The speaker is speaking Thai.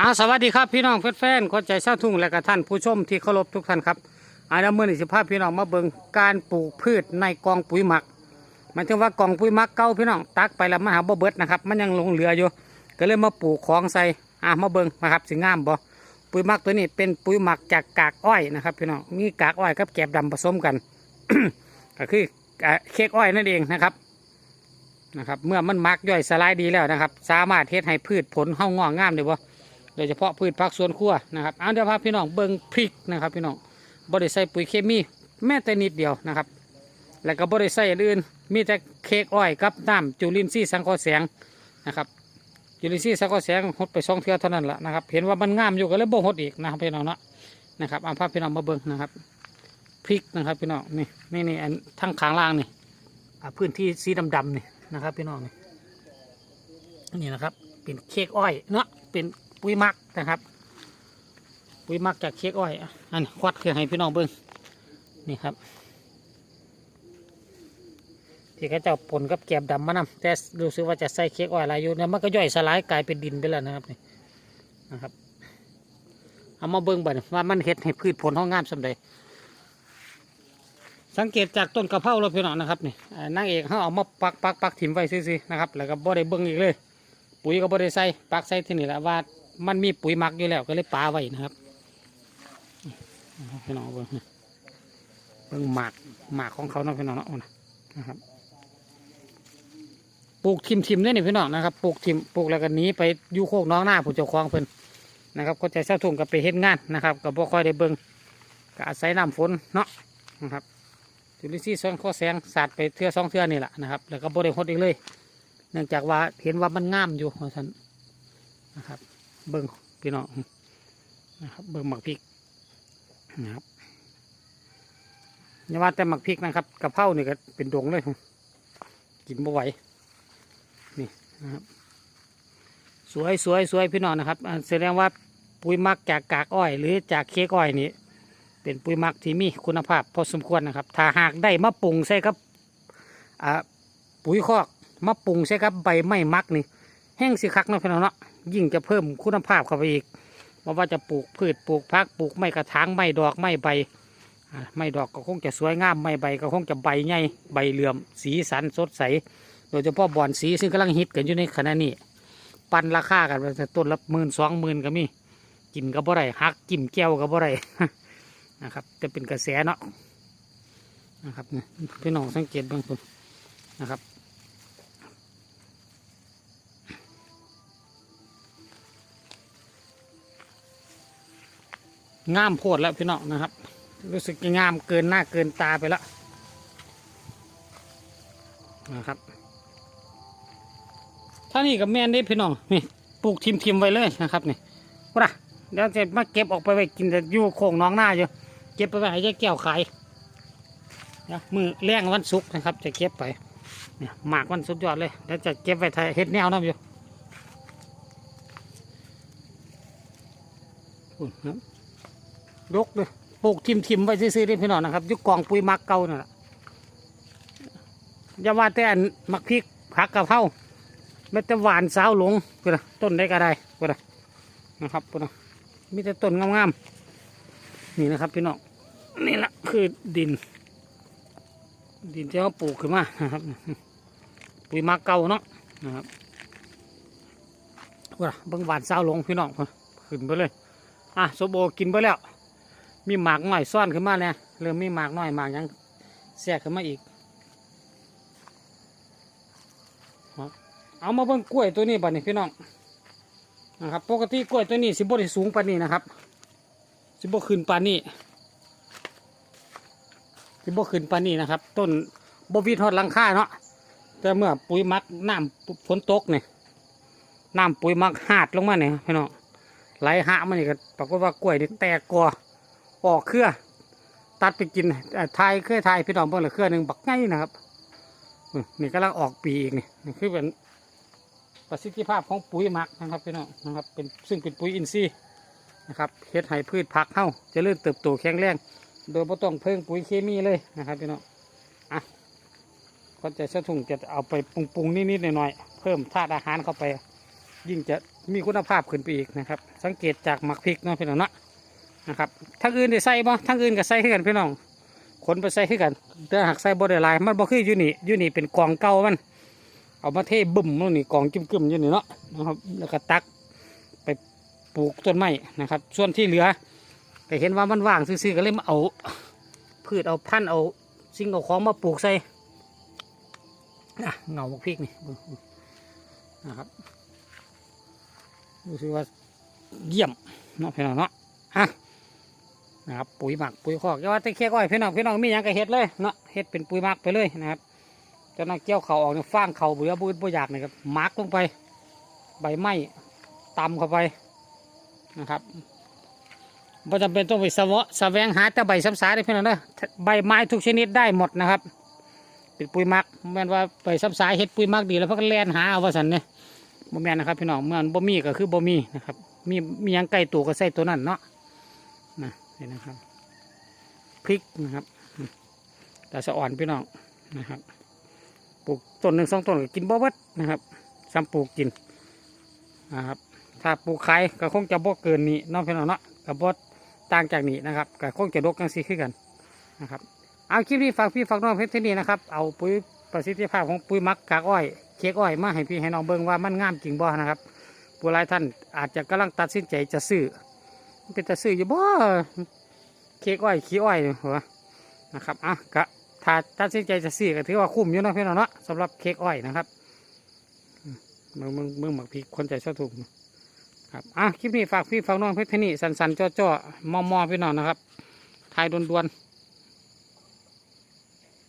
อาสวัสดีครับพี่น้องแฟนๆคนใจเศร้าทุ่งและก็ท่านผู้ชมที่เคารพทุกท่านครับอาดำเมื่อนี้สิภาพพี่น้องมาเบิ่งการปลูกพืชในกองปุ๋ยหมักหมายถึงว่ากองปุ๋ยหมักเก่าพี่น้องตักไปแล้วมันหาบ่เบิดนะครับมันยังหลงเหลืออยู่ ก็เลยมาปลูกของใส่อะมาเบิ่งนะครับสิงามบ่ปุ๋ยหมักตัวนี้เป็นปุ๋ยหมักจากกากอ้อยนะครับพี่น้องมีกากอ้อยกับแกบดำผสมกันก็คือเค้กอ้อยนั่นเองนะครับนะครับ เมื่อมันหมักย่อยสลายดีแล้วนะครับ สามารถเฮ็ดให้พืชผลเฮางอกงามได้บ่ โดยเฉพาะพืชผักสวนครัวนะครับเอาเดี๋ยวพาพี่น้องเบิ่งพริกนะครับพี่น้องบริใส่ปุ๋ยเคมีแม้แต่นิดเดียวนะครับ แล้วก็บริใส่อื่นมีแต่เค้กอ้อยกับน้ำจุลินทรีย์สังเคราะห์แสงนะครับจุลินทรีย์สังเคราะห์แสงหดไปสองเทื่อเท่านั้นแหละนะครับ เห็นว่ามันงามอยู่ก็เลยบ่หดอีกนะครับพี่น้องเนาะนะครับเอาพาพพี่น้องมาเบิ่งนะครับพริกนะครับพี่น้องนี่นี่นี่อันทั้งขางล่างนี่พื้นที่สีดำๆนี่นะครับพี่น้องนี่นี่นะครับเป็นเค้กอ้อยเนาะเป็น ปุ๋ยมักนะครับ ปุ๋ยมักจากเค้กอ้อยอันควัดเคือให้พี่น้องเบิ้งนี่ครับที่เขาจ้าปนกับแกบดำมานำแต่รู้สึกว่าจะใส่เค้กอ้อยอะไรอยู่เนี่ยมันก็ย่อยสลายกลายเป็นดินไปแล้วนะครับนี่นะครับ เอามาเบิ้งบัดว่ามันเห็ดให้พืชผลห้องงามสำเร็จสังเกตจากต้นกระเพราเราพี่น้องนะครับนี่อ่านางเอกเขาเอามาปักปักปักถิ่มไว้ซื่อๆนะครับแล้วก็บ่ได้เบิ้งอีกเลย ปุ๋ยก็บ่ได้ใส่ปักใส่ที่นี่แหละว่า มันมีปุ๋ยหมักอยู่แล้วก็เลยปาไว้นะครับพี่น้องเบิ่งเบิ่งหมากหมากของเขาเนาะพี่น้องเนาะนะครับปลูกทิมทิมด้วยนี่พี่น้องนะครับปลูกทิมปลูกแล้วก็หนีไปยูโคกน้องหน้าผู้เจ้าของเพิ่นนะครับก็ใจเศร้าทุ่งก็ไปเฮ็ดงานนะครับก็บ่ค่อยได้เบิ่งก็อาศัยน้ำฝนเนาะนะครับจุลินทรีย์ส่วนข้อแสงสาดไปเทือสองเทือนี่แหละนะครับ แล้วก็บ่ได้หดอีกเลย เนื่องจากว่าเห็นว่ามันงามอยู่ของท่านนะครับ เบิ้งพี่น้องนะครับเบิ้งหมักพริกนะครับอย่าว่าแต่หมักพริกนะครับกะเพรานี่ก็เป็นดงเลยกินบ่ไหวนี่นะครับ สวยสวยสวยพี่น้องนะครับแสดงว่าปุ๋ยหมักจากกากอ้อย หรือจากเค้กอ้อยนี่เป็นปุ๋ยหมักที่มีคุณภาพพอสมควรนะครับ ถ้าหากได้มาปรุงใส่กับปุ๋ยคอกมาปรุงใช่ครับใบไม้มักนี่แห้งสิคักนะพี่น้องเนาะ ยิ่งจะเพิ่มคุณภาพเข้าไปอีกเพราะว่าจะปลูกพืชปลูกพักปลูกไม้กระถางไม้ดอกไม้ใบไม้ดอกก็คงจะสวยงามไม้ใบก็คงจะใบใหญ่ใบเหลื่อมสีสันสดใส โดยเฉพาะบอนสีซึ่งกำลังฮิตกันอยู่ในขณะนี้ ปันราคากันต้นละหมื่นสองหมื่นก็มีกินก็บ่ได้หักจิ้มแก้วก็บ่ได้นะครับจะเป็นกระแสเนาะนะครับนี่พี่น้องสังเกตบ้างคุณนะครับ งามโพดแล้วพี่น้องนะครับ รู้สึกจะงามเกินหน้าเกินตาไปแล้วนะครับถ้านี่กับแม่นได้พี่น้องนี่ปลูกทิมทิมๆไว้เลยนะครับนี่ว่าเดี๋ยวจะมาเก็บออกไปไว้กินแต่อยู่โค้งน้องหน้าอยู่เก็บไปไว้ให้ยายแก้วขายเดี๋ยวมือแรงวันศุกร์นะครับ จะเก็บไปเนี่ยหมากวันสุดยอดเลยแล้วจะเก็บไว้ทยเฮ็ดแนวน้ำอยู่อุ่นครับ ยกเลยปลูกทิมทิมๆไว้ซื้อๆได้พี่น้องนะครับยุกกองปุ๋ยมักเก่านั่นแหละอย่าว่าแต่อันมักพริกผักกะเพราไม่แต่หวานสาวหลงกูนะต้นได้ก็ได้กูนะนะครับกูนะมีแต่ต้นงามๆนี่นะครับพี่น้องนี่แหละคือดิน ดินที่เขาปลูกขึ้นมานะครับ ปุ๋ยมักเก่าเนาะนะครับกูนะเบิ่งหวานสาวหลงพี่น้องขึ้นไปเลยอะโซโบกินไปแล้ว มีหมากหน่อยซ่อนขึ้นมาแล้วเริ่มมีหมากหน่อยหมากยังแทรกขึ้นมาอีก เอามาเบิ่งกล้วยตัวนี้บัดนี้พี่น้องนะครับปกติกล้วยตัวนี้สิบ่ได้สูงปานนี้นะครับ สิบ่ขึ้นปานนี้สิบ่ขึ้นปานนี้นะครับ ต้นบวิดฮอดลังค่าเนาะแต่เมื่อปุ๋ยมักน้ำฝนตกเนี่ยน้ำปุ๋ยมักหาดลงมาเนี่ยพี่น้องไหลหะมันนี่ก็ปรากฏว่ากล้วยนี่แตกก่อ ออกเครือ ตัดไปกินทายเคยทายพี่น้องเบิ่งเลยเครือหนึ่งบักไงนะครับนี่กำลังออกปีอีกนี่นี่คือเป็นประสิทธิภาพของปุ๋ยหมักนะครับพี่น้องนะครับเป็นซึ่งเป็นปุ๋ยอินทรีย์นะครับเฮ็ดให้พืชผักเฮาจะเริ่มเติบโตแข็งแรง โดยไม่ต้องเพิ่งปุ๋ยเคมีเลยนะครับพี่น้องอะก็จะสะทุ่งจะเอาไปปรุงๆนิดๆหน่อยๆเพิ่มธาตุอาหารเข้าไป ยิ่งจะมีคุณภาพขึ้นไปอีกนะครับ สังเกตจากหมักพริกนะพี่น้องเนาะ นะครับทั้งอื่นได้ใส่บ่ทั้งอื่นก็ใส่ขึ้นกันพี่น้องขนไปใส่ขึ้นกันแต่หากใส่บ่ได้ลาย มันบ่คืออยู่นี่อยู่นี่เป็นกองเก่ามัน เอามาเทบึ้มนู่นนี่กองกึ่มๆอยู่นี่เนาะนะครับแล้วก็ตักไปปลูกต้นไม้นะครับ ส่วนที่เหลือก็เห็นว่ามันว่างซื่อๆก็เลยมาเอาพืชเอาพันธุ์เอาสิ่งเอาของมาปลูกใส่อะเงาหมกพริกนี่นะครับรู้สึกว่าเยี่ยมเนาะพี่น้องเนาะอะ นะครับปุ๋ยหมักปุ๋ยคอกอย่าว่าแต่แค่ก้อยพี่น้องพี่น้องมีหยังก็เฮ็ดเลยเนาะเฮ็ดเป็นปุ๋ยหมักไปเลยนะครับจะนักเกี่ยวเขาออกเนี่ยฟางเขาเบื่อบืดบ่อยากนะครับมาร์กลงไป ใบไม้ตำเข้าไปนะครับบ่จำเป็นต้องไปสวะสแวงหาแต่ใบซ้ำสาได้เพียงนั้นนะใบไม้ทุกชนิดได้หมดนะครับเป็นปุ๋ยหมักแม่นว่าใบซ้ำสาเฮ็ดปุ๋ยหมักดีแล้วเพักแล่นหาเอาว่าสันเนี่ยบ่แม่นนะครับพี่น้องเมื่อนบ่มีก็คือบ่มีนะครับมีมีหยังใกล้ตัวก็ใส่ตัวนั้นเนาะ นี่นะครับพริกนะครับแต่สะอ่อนพี่น้องนะครับ ปลูกต้นหนึ่งสองต้นก็กินบ่เบิดนะครับซ้ำปลูกกินนะครับ ถ้าปลูกขายก็คงจะบ่เกินนี้น้องพี่น้องเนาะกับบ่ต่างจากนี้นะครับก็คงจะดกกันซีขึ้นกันนะครับเอาคลิปนี้ฝากพี่ฝากน้องเพชรที่นี่นะครับเอาปุ๋ยประสิทธิภาพของปุ๋ยมักกากอ้อยเค้กอ้อยมาให้พี่ให้น้องเบิ่งว่ามันงามจริงบ่นะครับผู้หลายท่านอาจจะกำลังตัดสินใจจะซื้อ เป็นจะซื้ออยู่บ่เค้กอ้อยขี้อ้อยหัวนะครับอะกะถ้าตัดสินใจจะซื้อก็ถือว่าคุ้มอยู่นาะพี่น้องเนาะสำหรับเค้กอ้อยนะครับมึงมึงมึงหมักพริกคนใจชอบถูกครับอะคลิปนี้ฝากพี่ฝากน้องเพชรนี่สันสันจ่อจ่อมอมอพี่น้องนะครับทายด่วนๆ